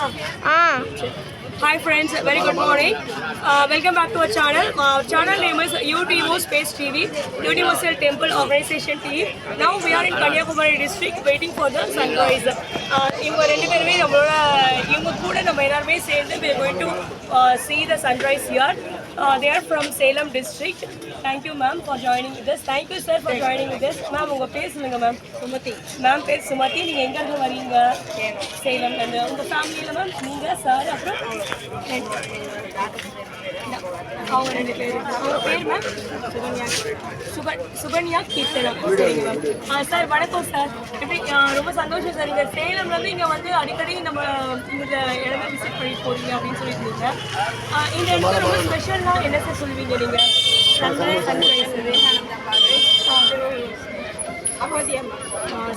Ah Hi friends, very good morning. Uh, welcome back to our channel. Our channel name is UTO Space TV, Universal Temple Organization team. Now we are in Kanyakumari district waiting for the sunrise. Uh, இவங்க ரெண்டு பேருமே நம்மளோட இவங்க கூட நம்ம எல்லாருமே சேர்ந்து we are going to uh, see the sunrise here. They are from Salem district. Thank you ma'am for joining with us. Thank you sir for joining with us. Ma'am உங்க பேர் சொல்லுங்க மேம் சுமதி. மேம் பேர் சுமதி. நீங்க எங்க இருந்து வரீங்க? சேலம் இருந்து. உங்க ஃபேமிலியில மேம் நீங்க சார் அப்புறம்? அவங்க ரெண்டு பேர். அவங்க பேர் மேம் சுகன்யா. சுகன் சுகன்யா கீர்த்தனா. சரிங்க மேம் ஆ சார் வணக்கம் சார் எப்படி ரொம்ப சந்தோஷம் சார் இந்த சேலம்ல இருந்து இங்க வந்து அடிக்கடி நம்ம இந்த இடத்த விசிட் பண்ணி போறீங்க அப்படின்னு சொல்லியிருந்தீங்க ஆ, இந்த இடத்துல ரொம்ப ஸ்பெஷல்னா என்ன சார் சொல்லுவீங்க நீங்க? Sunrise sunrise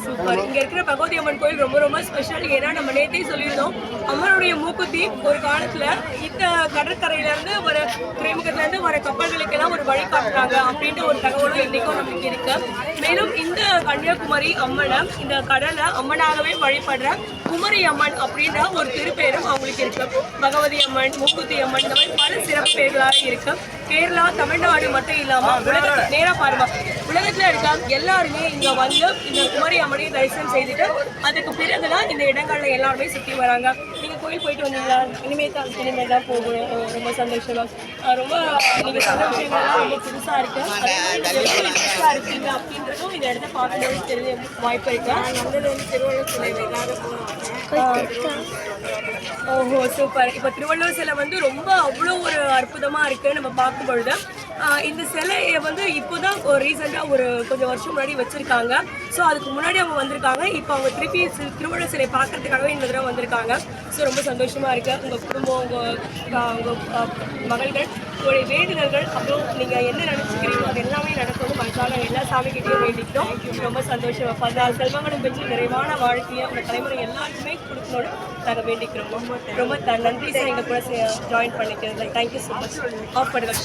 super. இங்க இருக்கிற பகவதி அம்மன் கோயில் ரொம்ப ரொம்ப ஸ்பெஷல் ஏன்னா நம்ம நேத்தே சொல்லியிருந்தோம் அம்மனுடைய மூக்குத்தி ஒரு காலத்துல இந்த கடற்கரையில இருந்து வர துறைமுகத்துல இருந்து வர கப்பல்களுக்கெல்லாம் ஒரு வழி காட்டுறாங்க அப்படின்ற ஒரு தகவலும் இன்னைக்கும் நமக்கு இருக்கு. மேலும் இந்த கன்னியாகுமரி அம்மனை இந்த கடலை அம்மனாகவே வழிபடுற குமரி அம்மன் அப்படின்ற ஒரு திருப்பேரும் அவங்களுக்கு இருக்கு. பகவதி அம்மன் மூக்குத்தி அம்மன் இந்த மாதிரி பல சிறப்பு பேர்களாக இருக்கு. கேரளா தமிழ்நாடு மட்டும் இல்லாம உலகத்துல நேரா பாருங்க உலகத்துல இருக்க எல்லாருமே இங்க வந்து இந்த குமரி அம்மனை தரிசனம் செய்துட்டு அதுக்கு பிறகுதான் இந்த இடங்கள்ல எல்லாருமே சுத்தி வராங்க. நீங்க கோயில் போயிட்டு வந்தீங்களா? இனிமே தான் இனிமே தான் போகணும் ரொம்ப சந்தோஷமா. ரொம்ப நீங்க சொன்ன விஷயங்கள்லாம் ரொம்ப புதுசா இருக்கு. புதுசா இருக்கீங்க அப்படின்றதும் இந்த இடத்த பார்க்கும்போது தெரிய வாய்ப்பு இருக்கு. வந்தது வந்து திருவள்ளுவர் சிலை ஓஹோ சூப்பர். இப்போ திருவள்ளுவர் சிலை வந்து ரொம்ப அவ்வளோ ஒரு அற்புதமாக இருக்குது நம்ம பார்க்கும் பொழுது இந்த சிலையை வந்து இப்போதான் ஒரு ரீசெண்டாக ஒரு கொஞ்சம் வருஷம் முன்னாடி வச்சுருக்காங்க. ஸோ அதுக்கு முன்னாடி அவங்க வந்திருக்காங்க. இப்போ அவங்க திருப்பி திருவள்ளுவர் சிலை பார்க்கறதுக்காகவே இந்த தடவை வந்திருக்காங்க. ஸோ ரொம்ப சந்தோஷமாக இருக்குது உங்கள் குடும்பம் உங்கள் உங்கள் மகள்கள் உங்களுடைய வேண்டுதல்கள் அப்புறம் நீங்கள் என்ன நினச்சிக்கிறீங்களோ அது எல்லாமே சாமி கிட்டே வேண்டிக்கிட்டோம் ரொம்ப சந்தோஷம். பதினாறு செல்வங்களும் பெற்று நிறைவான வாழ்க்கையை உங்கள் தலைமுறை எல்லாருக்குமே கொடுக்கணும்னு நாங்கள் வேண்டிக்கிறோம். ரொம்ப ரொம்ப த- நன்றி. சார் எங்கள் கூட ஜாயின் பண்ணிக்கிறது தேங்க்யூ ஸோ மச் ஆஃப் பண்ணுங்க